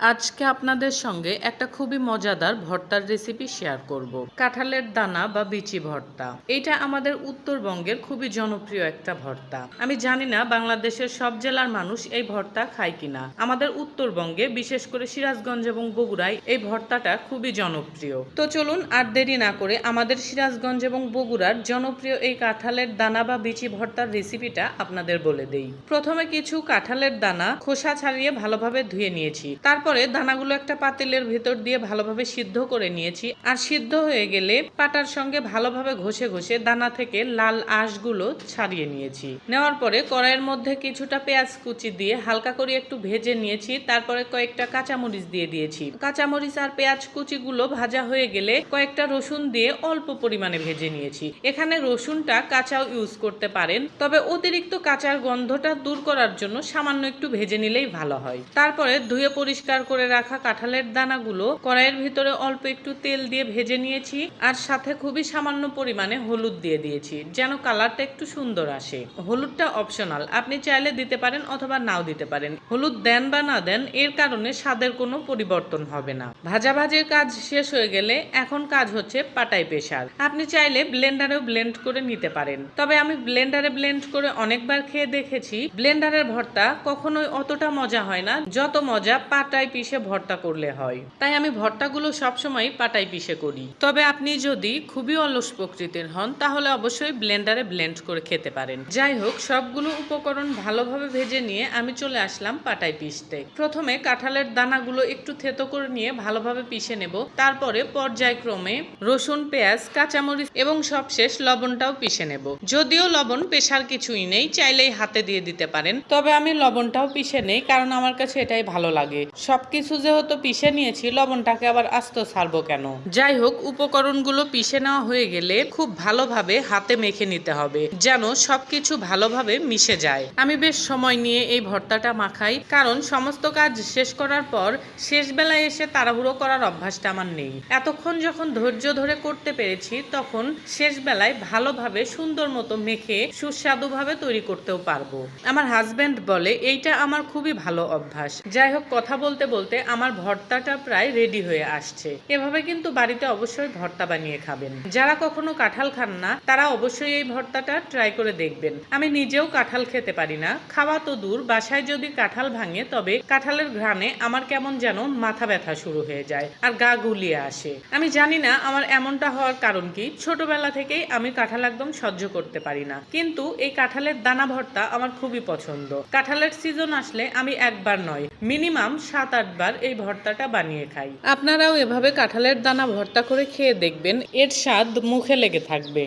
আজকে আপনাদের সঙ্গে একটা খুবই মজাদার ভর্তার রেসিপি শেয়ার করব। কাঁঠালের দানা বা বিচি ভর্তা। এটা আমাদের উত্তরবঙ্গের খুবই জনপ্রিয় একটা ভর্তা। আমি জানি না বাংলাদেশের সব জেলার মানুষ এই ভর্তা খায় কিনা। আমাদের উত্তরবঙ্গে, বিশেষ করে সিরাজগঞ্জ এবং বগুড়ায় এই ভর্তাটা খুবই জনপ্রিয়। তো চলুন আর দেরি না করে আমাদের সিরাজগঞ্জ এবং বগুড়ার জনপ্রিয় এই কাঁঠালের দানা বা বিচি ভর্তার রেসিপিটা আপনাদের বলে দেই। প্রথমে কিছু কাঁঠালের দানা খোসা ছাড়িয়ে ভালোভাবে ধুয়ে নিয়েছি। তারপরে দানাগুলো একটা পাতিলের ভেতর দিয়ে ভালোভাবে সিদ্ধ করে নিয়েছি। আর সিদ্ধ হয়ে গেলে পাটার সঙ্গে ভালোভাবে ঘষে ঘষে দানা থেকে লাল আঁশগুলো ছাড়িয়ে নিয়েছি। নেওয়ার পরে কড়াইয়ের মধ্যে কিছুটা পেঁয়াজ কুচি দিয়ে হালকা করে একটু ভেজে নিয়েছি। তারপরে কয়েকটা কাঁচামরিচ দিয়ে দিয়েছি। কাঁচামরিচ আর পেঁয়াজ কুচিগুলো ভাজা হয়ে গেলে কয়েকটা রসুন দিয়ে অল্প পরিমাণে ভেজে নিয়েছি। এখানে রসুনটা কাঁচাও ইউজ করতে পারেন, তবে অতিরিক্ত কাঁচার গন্ধটা দূর করার জন্য সামান্য একটু ভেজে নিলেই ভালো হয়। তারপরে ধুয়ে পরিষ্কার করে রাখা কাঁঠালের দানাগুলো কড়াইয়ের ভিতরে অল্প একটু তেল দিয়ে ভেজে নিয়েছি আর সাথে খুবই সামান্য পরিমাণে হলুদ দিয়ে দিয়েছি, যেন কালারটা একটু সুন্দর আসে। হলুদটা অপশনাল আপনি চাইলে দিতে পারেন অথবা নাও দিতে পারেন। হলুদ দেন বা না দেন, এর কারণে স্বাদের কোনো পরিবর্তন হবে না। ভাজাভাজির কাজ শেষ হয়ে গেলে এখন কাজ হচ্ছে পাটাই পেশার আপনি চাইলে ব্লেন্ডারেও ব্লেন্ড করে নিতে পারেন। তবে আমি ব্লেন্ডারে ব্লেন্ড করে অনেকবার খেয়ে দেখেছি, ব্লেন্ডারের ভর্তা কখনোই অতটা মজা হয় না। যত মজা পাটায় পিষে ভর্তা করলে হয়। তাই আমি ভর্তাগুলো সবসময় পাটাই পিষে করি। তবে আপনি যদি খুবই অলস প্রকৃতির হন, তাহলে অবশ্যই ব্লেন্ডারে ব্লেন্ড করে খেতে পারেন। যাই হোক, সবগুলো উপকরণ ভালোভাবে ভেজে নিয়ে আমি চলে আসলাম পাটাই পিষতে। প্রথমে কাঁঠালের দানাগুলো একটু থেতো করে নিয়ে ভালোভাবে পিষে নেব। তারপরে পর্যায়ক্রমে রসুন, পেঁয়াজ, কাঁচামরিচ এবং সবশেষ লবণটাও পিষে নেব। যদিও লবণ পেশার কিছুই নেই, চাইলেই হাতে দিয়ে দিতে পারেন। তবে আমি লবণটাও পিষে নেই, কারণ আমার কাছে এটাই ভালো লাগে। সবকিছু যেহেতু পিষে নিয়েছি, লবণটাকে আবার আস্ত ছাড়বো কেন? যাই হোক, উপকরণগুলো পিষে নেওয়া হয়ে গেলে খুব ভালোভাবে হাতে মেখে নিতে হবে, যেন সবকিছু ভালোভাবে মিশে যায়। আমি বেশ সময় নিয়ে এই ভর্তাটা মাখাই, কারণ সমস্ত কাজ শেষ করার পর শেষ বেলায় এসে তাড়াহুড়ো করার অভ্যাসটা আমার নেই। এতক্ষণ যখন ধৈর্য ধরে করতে পেরেছি, তখন শেষ বেলায় ভালোভাবে সুন্দর মতো মেখে সুস্বাদুভাবে তৈরি করতেও পারব। আমার হাজবেন্ড বলে, এইটা আমার খুবই ভালো অভ্যাস। যাই হোক, কথা বলতে বলতে আমার ভর্তাটা প্রায় রেডি হয়ে আসছে। এভাবে কিন্তু বাড়িতে অবশ্যই ভর্তা বানিয়ে খাবেন। যারা কখনো কাঁঠাল খান না, তারা অবশ্যই এই ভর্তাটা ট্রাই করে দেখবেন। আমি নিজেও কাঁঠাল খেতে পারি না। খাওয়া তো দূর, বাসায় যদি কাঁঠাল ভাঙে, তবে কাঁঠালের ঘ্রাণে আমার কেমন যেন মাথা ব্যথা শুরু হয়ে যায় আর গা গুলিয়ে আসে। আমি জানি না আমার এমনটা হওয়ার কারণ কি। ছোটবেলা থেকেই আমি কাঁঠাল একদম সহ্য করতে পারি না। কিন্তু এই কাঁঠালের দানা ভর্তা আমার খুবই পছন্দ। কাঁঠালের সিজন আসলে আমি একবার নয় মিনিমাম সাত আটবার এই ভর্তাটা বানিয়ে খাই। আপনারাও এভাবে কাঁঠালের দানা ভর্তা করে খেয়ে দেখবেন, এর স্বাদ মুখে লেগে থাকবে।